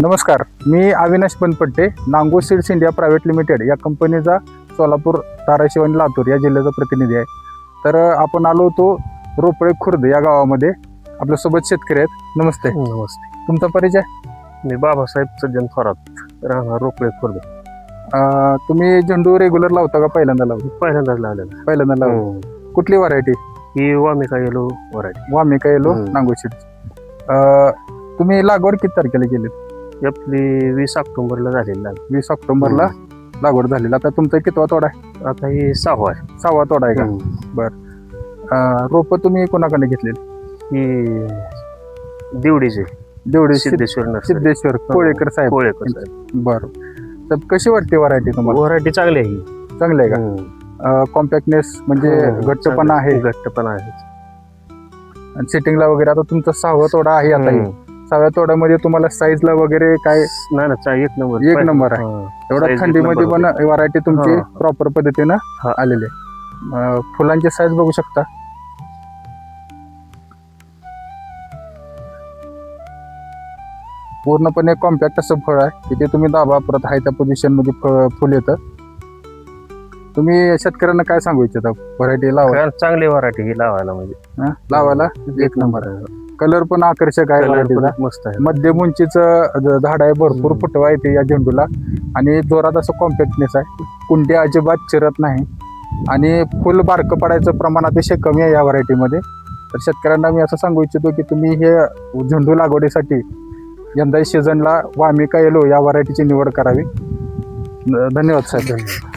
नमस्कार मी अविनाश बनपट्टे नांगो seeds India private limited या कंपनीचा सोलापूर धाराशिव आणि लातूर या जिल्ह्याचा प्रतिनिधी आहे. तर आपण आलो होतो रोपळे खुर्द या गावामध्ये. आपल्यासोबत शेतकरी आहेत. नमस्ते. नमस्ते. तुमचा परिचय? मी बाबासाहेब सज्जन थोरात राहणार रोकडे खुर्द. अ, तुम्ही झेंडू रेग्युलर लावता का पहिल्यांदा लावता? पहिल्यांदाच लावलेला. पहिल्यांदा लावता. हम्म. कुठली व्हरायटी ही Vamika yellow variety Vamika yellow हम्म. नांगो सीड्स तुम्ही लागवड किती तारखेला केली ही आपली वीस ऑक्टोबरला झालेली. वीस ऑक्टोबरला लागवड झालेली. आता तुमचा कितवा तोडा आहे? आता ही सहावा आहे. सहावा तोडा आहे का. अ, रोपं तुम्ही कोणाकडे घेतलेली? ही दिवडीचे. देवडे सिद्ध- सिद्धेश्वर सिद्धेश्वर कोळेकर साहेब. कोळेकर साहेब. बरं. तर कशी वाटते व्हरायटी तुम्हाला? व्हरायटी चांगली आहे ही. चांगली आहे. का? कॉम्पॅक्टनेस म्हणजे हो, घट्टपणा आहे. घट्टपणा आहे. आणि सिटिंगला वगैरे आता तुमचा सहावा तोडा आहे आता सहाव्या तोड्यामध्ये तुम्हाला साईजला वगैरे काय नाही ना चा- एक नंबर एक नंबर आहे. हा. एवढा Size एक थंडीमध्ये पण व्हरायटी तुमची हा. प्रॉपर पद्धतीनं हा. आलेली आहे अं, फुलांची साईज बघू शकता पूर्णपणे कॉम्पॅक्ट असं फळ आहे की ते तुम्ही दाबा परत आहे त्या पोझिशनमध्ये फ- फुल येतं तुम्ही शेतकऱ्यांना काय सांगू इच्छिता? व्हरायटी लावा. कारण चांगली व्हरायटी ही लावायला म्हणजे. हा? लावायला? एक नंबर आहे. कलर पण आकर्षक आहे पण मस्त आहे. मध्यम उंचीचं झाड आहे भरपूर. फुटवा येते या झेंडूला. आणि जोरात असं कॉम्पॅक्टनेस आहे. कुंड्या अजिबात चिरत नाही. आणि फुल बारकं पडायचं प्रमाण अतिशय कमी आहे या व्हरायटीमध्ये तर शेतकऱ्यांना मी असं सांगू इच्छितो की तुम्ही हे झेंडू लागवडीसाठी यंदा सीझनला वामिका येलो या व्हरायटीची निवड करावी. न- धन्यवाद साहेब. धन्यवाद.